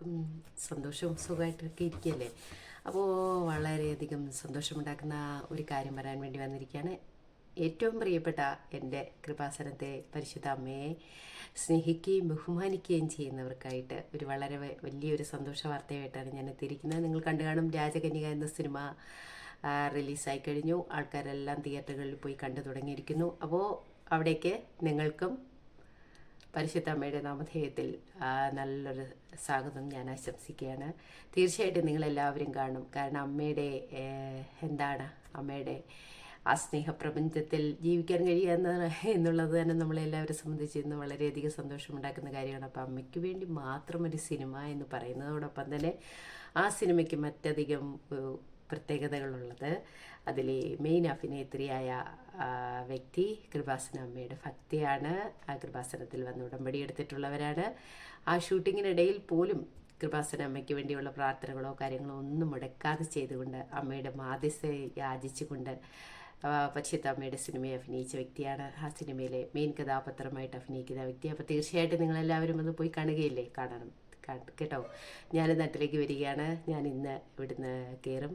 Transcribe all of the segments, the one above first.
എല്ലാവർക്കും സന്തോഷവും സുഖമായിട്ടൊക്കെ ഇരിക്കുകയല്ലേ? അപ്പോൾ വളരെയധികം സന്തോഷമുണ്ടാക്കുന്ന ഒരു കാര്യം പറയാൻ വേണ്ടി വന്നിരിക്കുകയാണ്. ഏറ്റവും പ്രിയപ്പെട്ട എന്റെ കൃപാസനത്തെ പരിശുദ്ധ അമ്മയെ സ്നേഹിക്കുകയും ബഹുമാനിക്കുകയും ചെയ്യുന്നവർക്കായിട്ട് ഒരു വളരെ വലിയൊരു സന്തോഷ വാർത്തയായിട്ടാണ് ഞാൻ എത്തിയിരിക്കുന്നത്. നിങ്ങൾ കണ്ടു കാണും രാജകന്യക എന്ന സിനിമ റിലീസായി കഴിഞ്ഞു. ആൾക്കാരെല്ലാം തിയേറ്ററുകളിൽ പോയി കണ്ടു തുടങ്ങിയിരിക്കുന്നു. അപ്പോൾ അവിടേക്ക് നിങ്ങൾക്കും പരിശുദ്ധ അമ്മയുടെ നാമധേയത്തിൽ നല്ലൊരു സ്വാഗതം ഞാൻ ആശംസിക്കുകയാണ്. തീർച്ചയായിട്ടും നിങ്ങളെല്ലാവരും കാണും. കാരണം അമ്മയുടെ എന്താണ് അമ്മയുടെ ആ സ്നേഹപ്രപഞ്ചത്തിൽ ജീവിക്കാൻ കഴിയുക എന്ന എന്നുള്ളത് തന്നെ നമ്മളെല്ലാവരെ സംബന്ധിച്ച് ഇന്ന് വളരെയധികം സന്തോഷമുണ്ടാക്കുന്ന കാര്യമാണ്. അപ്പോൾ അമ്മയ്ക്ക് വേണ്ടി മാത്രം ഒരു സിനിമ എന്ന് പറയുന്നതോടൊപ്പം തന്നെ ആ സിനിമയ്ക്ക് മറ്റധികം പ്രത്യേകതകളുള്ളത്. അതിലെ മെയിൻ അഭിനേത്രിയായ വ്യക്തി കൃപാസന അമ്മയുടെ ഭക്തിയാണ്. ആ കൃപാസനത്തിൽ വന്ന് ഉടമ്പടി എടുത്തിട്ടുള്ളവരാണ്. ആ ഷൂട്ടിങ്ങിനിടയിൽ പോലും കൃപാസന അമ്മയ്ക്ക് വേണ്ടിയുള്ള പ്രാർത്ഥനകളോ കാര്യങ്ങളോ ഒന്നും മുടക്കാതെ ചെയ്തുകൊണ്ട് അമ്മയുടെ മാധ്യസ്ഥ യാചിച്ചുകൊണ്ട് പരിശുദ്ധ അമ്മയുടെ സിനിമയെ അഭിനയിച്ച വ്യക്തിയാണ്. ആ സിനിമയിലെ മെയിൻ കഥാപാത്രമായിട്ട് അഭിനയിക്കുന്ന വ്യക്തി അപ്പോൾ തീർച്ചയായിട്ടും നിങ്ങളെല്ലാവരും അത് പോയി കാണുകയില്ലേ? കാണണം. കേട്ടോ. ഞാൻ നാട്ടിലേക്ക് വരികയാണ്. ഞാൻ ഇന്ന് ഇവിടുന്ന് കയറും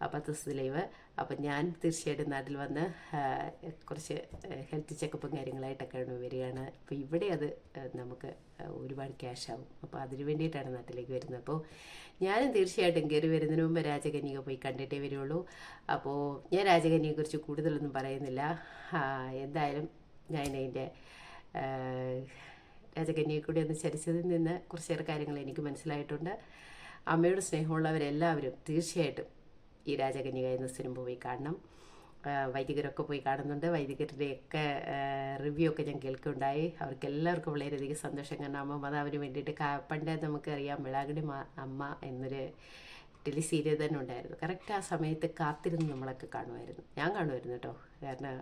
പത്ത് ദിവസത്തെ ലൈവ് അപ്പം ഞാൻ തീർച്ചയായിട്ടും നാട്ടിൽ വന്ന് കുറച്ച് ഹെൽത്ത് ചെക്കപ്പും കാര്യങ്ങളായിട്ടൊക്കെ വരികയാണ്. അപ്പോൾ ഇവിടെ അത് നമുക്ക് ഒരുപാട് ക്യാഷ് ആവും. അപ്പോൾ അതിന് വേണ്ടിയിട്ടാണ് നാട്ടിലേക്ക് വരുന്നത്. അപ്പോൾ ഞാനും തീർച്ചയായിട്ടും കയറി വരുന്നതിന് മുമ്പ് രാജകന്യക പോയി കണ്ടിട്ടേ വരുള്ളൂ. അപ്പോൾ ഞാൻ രാജകന്യയെക്കുറിച്ച് കൂടുതലൊന്നും പറയുന്നില്ല. എന്തായാലും ഞാൻ അതിന്റെ രാജകന്യയെ കൂടി ഒന്ന് ചരിച്ചതിൽ നിന്ന് കുറച്ചേറെ കാര്യങ്ങൾ എനിക്ക് മനസ്സിലായിട്ടുണ്ട്. അമ്മയുടെ സ്നേഹമുള്ളവരെല്ലാവരും തീർച്ചയായിട്ടും ഈ രാജകന്യക എന്ന സിനിമ പോയി കാണണം. വൈദികരൊക്കെ പോയി കാണുന്നുണ്ട്. വൈദികരുടെയൊക്കെ റിവ്യൂ ഒക്കെ ഞാൻ കേൾക്കുണ്ടായി അവർക്ക് എല്ലാവർക്കും വളരെയധികം സന്തോഷം. കാരണം അമ്മ മാതാവിന് വേണ്ടിയിട്ട് പണ്ടേ നമുക്കറിയാം വിളാകടി മാ- അമ്മ എന്നൊരു ടെലി സീരിയൽ തന്നെ ഉണ്ടായിരുന്നു. കറക്റ്റ് ആ സമയത്ത് കാത്തിരുന്ന് നമ്മളൊക്കെ കാണുമായിരുന്നു. ഞാൻ കാണുമായിരുന്നു കേട്ടോ കാരണം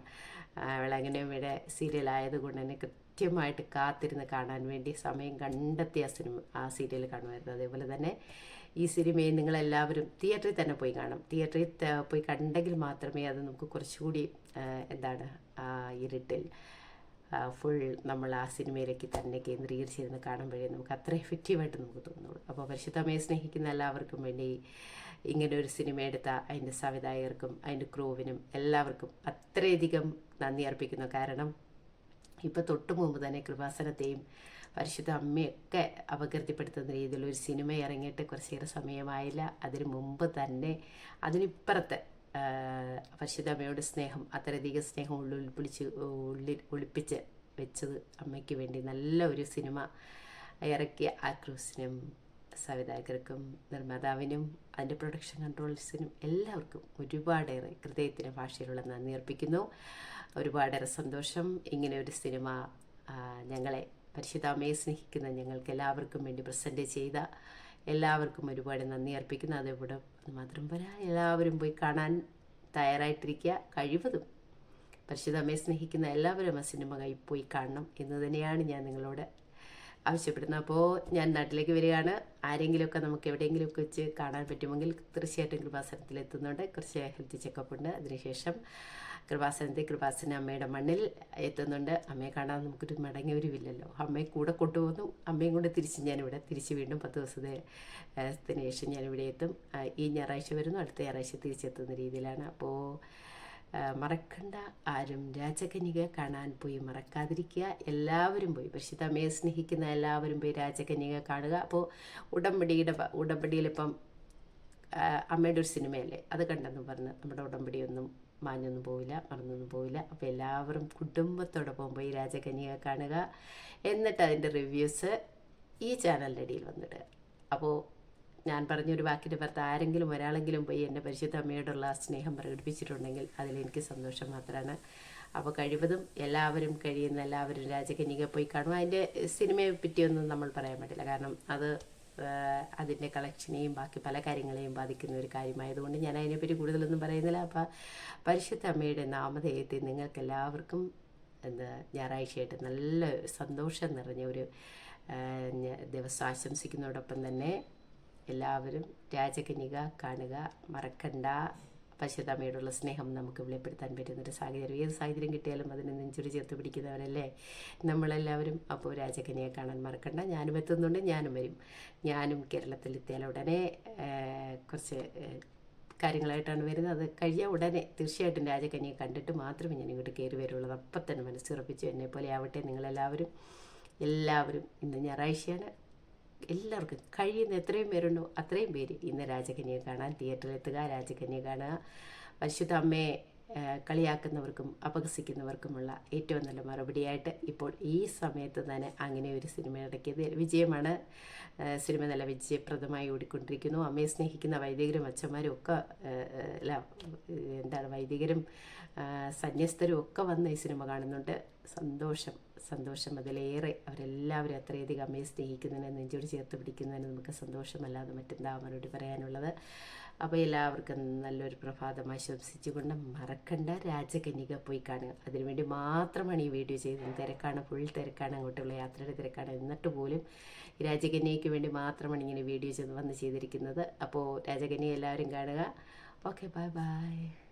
വിളാങ്ങനമ്മയുടെ സീരിയൽ ആയതുകൊണ്ട് തന്നെ കൃത്യമായിട്ട് കാത്തിരുന്ന് കാണാൻ വേണ്ടി സമയം കണ്ടെത്തി ആ സിനിമ ആ സീരിയൽ കാണുമായിരുന്നു. അതേപോലെ തന്നെ ഈ സിനിമയെ നിങ്ങളെല്ലാവരും തിയേറ്ററിൽ തന്നെ പോയി കാണും തിയേറ്ററിൽ പോയി കണ്ടെങ്കിൽ മാത്രമേ അത് നമുക്ക് കുറച്ചുകൂടി എന്താണ് ഇരുട്ടിൽ ഫുൾ നമ്മൾ ആ സിനിമയിലേക്ക് തന്നെ കേന്ദ്രീകരിച്ചിരുന്ന് കാണുമ്പോഴേ നമുക്ക് അത്ര എഫക്റ്റീവായിട്ട് നമുക്ക് തോന്നുള്ളൂ. അപ്പോൾ പരിശുദ്ധമയെ സ്നേഹിക്കുന്ന എല്ലാവർക്കും വേണ്ടി ഇങ്ങനെ ഒരു സിനിമ എടുത്ത അതിന്റെ സംവിധായകർക്കും അതിന്റെ ക്രൂവിനും എല്ലാവർക്കും അത്രയധികം നന്ദി അർപ്പിക്കുന്നു. കാരണം ഇപ്പോൾ തൊട്ട് മുമ്പ് തന്നെ കൃപാസനത്തെയും പരിശുദ്ധ അമ്മയൊക്കെ അപകീർത്തിപ്പെടുത്തുന്ന രീതിയിൽ ഒരു സിനിമ ഇറങ്ങിയിട്ട് കുറച്ചേറെ സമയമായില്ല. അതിന് മുമ്പ് തന്നെ അതിനിപ്പുറത്ത് ആ, പരിശുദ്ധ അമ്മയോട് സ്നേഹം അത്രയധികം സ്നേഹം ഉള്ളിൽ ഉൾപ്പിടിച്ച് ഉള്ളിൽ ഒളിപ്പിച്ച് വെച്ചത് അമ്മയ്ക്ക് വേണ്ടി. നല്ല ഒരു സിനിമ. ഇറക്കിയ ആ ക്രൂസിനും സംവിധായകർക്കും നിർമ്മാതാവിനും അതിന്റെ പ്രൊഡക്ഷൻ കൺട്രോൾസിനും എല്ലാവർക്കും ഒരുപാടേറെ ഹൃദയത്തിന് ഭാഷയിലുള്ള നന്ദി അർപ്പിക്കുന്നു. ഒരുപാടേറെ സന്തോഷം. ഇങ്ങനെ ഒരു സിനിമ ഞങ്ങളെ പരിശുദ്ധാമയെ സ്നേഹിക്കുന്ന ഞങ്ങൾക്ക് എല്ലാവർക്കും വേണ്ടി പ്രസന്റ് ചെയ്ത എല്ലാവർക്കും ഒരുപാട് നന്ദി അർപ്പിക്കുന്നു. അതിവിടെ മാത്രം പോരാ. എല്ലാവരും പോയി കാണാൻ തയ്യാറായിട്ടിരിക്കുക. കഴിവതും. പരിശുദ്ധമ്മയെ സ്നേഹിക്കുന്ന എല്ലാവരും ആ സിനിമ പോയി കാണണം എന്ന് തന്നെയാണ് ഞാൻ നിങ്ങളോട് ആവശ്യപ്പെടുന്നത്. അപ്പോൾ ഞാൻ നാട്ടിലേക്ക് വരികയാണ്. ആരെങ്കിലുമൊക്കെ നമുക്ക് എവിടെയെങ്കിലുമൊക്കെ വെച്ച് കാണാൻ പറ്റുമെങ്കിൽ തീർച്ചയായിട്ടും കൃപാസനത്തിൽ എത്തുന്നുണ്ട്. കുറച്ച് ഹെൽത്ത് ചെക്കപ്പ് ഉണ്ട്. അതിനുശേഷം കൃപാസനത്തിൽ കൃപാസന അമ്മയുടെ മണ്ണിൽ എത്തുന്നുണ്ട്. അമ്മയെ കാണാൻ നമുക്കൊരു മടങ്ങിയവരുമില്ലല്ലോ അമ്മയെ കൂടെ കൊണ്ടുപോകുന്നു. അമ്മയും കൊണ്ട് തിരിച്ച് ഞാനിവിടെ തിരിച്ച് വീണ്ടും പത്ത് ദിവസത്തെ ത്തിന് ശേഷം ഞാനിവിടെ എത്തും. ഈ ഞായറാഴ്ച വരുന്നു. അടുത്ത ഞായറാഴ്ച തിരിച്ചെത്തുന്ന രീതിയിലാണ്. അപ്പോൾ മറക്കണ്ട. ആരും രാജകന്യക കാണാൻ പോയി മറക്കാതിരിക്കുക. എല്ലാവരും പോയി. പരിശുദ്ധ അമ്മയെ സ്നേഹിക്കുന്ന എല്ലാവരും പോയി രാജകന്യക കാണുക. അപ്പോൾ ഉടമ്പടിയുടെ ഉടമ്പടിയിലിപ്പം അമ്മയുടെ ഒരു സിനിമയല്ലേ? അത് കണ്ടെന്ന് പറഞ്ഞ് നമ്മുടെ ഉടമ്പടിയൊന്നും മാഞ്ഞൊന്നും പോവില്ല മറന്നൊന്നും പോവില്ല. അപ്പോൾ എല്ലാവരും കുടുംബത്തോടൊപ്പം പോയി രാജകന്യക കാണുക എന്നിട്ട് അതിന്റെ റിവ്യൂസ് ഈ ചാനലിന്റെ ഇടയിൽ വന്നിട്ട് അപ്പോൾ ഞാൻ പറഞ്ഞൊരു വാക്കിന്റെ പുറത്ത് ആരെങ്കിലും ഒരാളെങ്കിലും പോയി എന്റെ പരിശുദ്ധ അമ്മയോടുള്ള സ്നേഹം പ്രകടിപ്പിച്ചിട്ടുണ്ടെങ്കിൽ അതിലെനിക്ക് സന്തോഷം മാത്രമാണ്. അപ്പോൾ കഴിവതും എല്ലാവരും കഴിയുന്ന എല്ലാവരും രാജകന്യക പോയി കാണും. അതിന്റെ സിനിമയെ പറ്റിയൊന്നും നമ്മൾ പറയാൻ പറ്റില്ല കാരണം അത് അതിന്റെ കളക്ഷനെയും ബാക്കി പല കാര്യങ്ങളെയും ബാധിക്കുന്ന ഒരു കാര്യമായതുകൊണ്ട് ഞാൻ അതിനെപ്പറ്റി കൂടുതലൊന്നും പറയുന്നില്ല. അപ്പോൾ പരിശുദ്ധ അമ്മയുടെ നാമധേയത്തിൽ നിങ്ങൾക്ക് എല്ലാവർക്കും എന്താ ഞായറാഴ്ചയായിട്ട് നല്ല സന്തോഷം നിറഞ്ഞ ഒരു ദിവസം ആശംസിക്കുന്നതോടൊപ്പം തന്നെ എല്ലാവരും രാജകന്യക കാണുക മറക്കണ്ട. പശുതമ്മയോടുള്ള സ്നേഹം നമുക്ക് വെളിപ്പെടുത്താൻ പറ്റുന്നൊരു സാഹചര്യം. ഏത് സാഹചര്യം കിട്ടിയാലും അതിനെ നെഞ്ചുരി ചേർത്ത് പിടിക്കുന്നവരല്ലേ? നമ്മളെല്ലാവരും അപ്പോൾ രാജകന്യെ കാണാൻ മറക്കണ്ട. ഞാനും എത്തുന്നുണ്ട് ഞാനും വരും. ഞാനും കേരളത്തിലെത്തിയാൽ ഉടനെ കുറച്ച് കാര്യങ്ങളായിട്ടാണ് വരുന്നത്. അത് കഴിയാൻ ഉടനെ തീർച്ചയായിട്ടും രാജകന്യെ കണ്ടിട്ട് മാത്രമേ ഞാൻ ഇങ്ങോട്ട് കയറി വരുള്ളൂ. അപ്പം തന്നെ മനസ്സുറപ്പിച്ചു എന്നെ പോലെ ആവട്ടെ നിങ്ങളെല്ലാവരും. എല്ലാവരും ഇന്ന് ഞായറാഴ്ചയാണ്. എല്ലാവർക്കും കഴിയുന്ന എത്രയും പേരുണ്ടോ അത്രയും പേര് ഇന്ന് രാജകന്യെ കാണാൻ തിയേറ്ററിലെത്തുക രാജകന്യെ കാണുക. പരിശുദ്ധ അമ്മയെ കളിയാക്കുന്നവർക്കും അപഹസിക്കുന്നവർക്കുമുള്ള ഏറ്റവും നല്ല മറുപടിയായിട്ട് ഇപ്പോൾ ഈ സമയത്ത് തന്നെ അങ്ങനെ ഒരു സിനിമ ഇടയ്ക്കിയത് വിജയമാണ്. സിനിമ നല്ല വിജയപ്രദമായി ഓടിക്കൊണ്ടിരിക്കുന്നു. അമ്മയെ സ്നേഹിക്കുന്ന വൈദികരും അച്ഛന്മാരും ഒക്കെ അല്ല എന്താണ് വൈദികരും സന്യസ്തരും ഒക്കെ വന്ന് ഈ സിനിമ കാണുന്നുണ്ട്. സന്തോഷം സന്തോഷം. അതിലേറെ അവരെല്ലാവരും അത്രയധികം അമ്മയെ സ്നേഹിക്കുന്നതിന് നെഞ്ചോട് ചേർത്ത് പിടിക്കുന്നതിന് നമുക്ക് സന്തോഷമല്ലാതെ മറ്റെന്താ മറുപടി പറയാനുള്ളത്? അപ്പോൾ എല്ലാവർക്കും നല്ലൊരു പ്രഭാതം ആശംസിച്ചുകൊണ്ട് മറക്കണ്ട രാജകന്യക പോയി കാണുക. അതിനുവേണ്ടി മാത്രമാണ് ഈ വീഡിയോ ചെയ്തത്. തിരക്കാണ് ഫുൾ തിരക്കാണ് അങ്ങോട്ടുള്ള യാത്രയുടെ തിരക്കാണ്. എന്നിട്ട് പോലും രാജകന്യയ്ക്ക് വേണ്ടി മാത്രമാണ് ഇങ്ങനെ വീഡിയോ വന്ന് ചെയ്തിരിക്കുന്നത്. അപ്പോൾ രാജകന്യ എല്ലാവരും കാണുക. Okay bye bye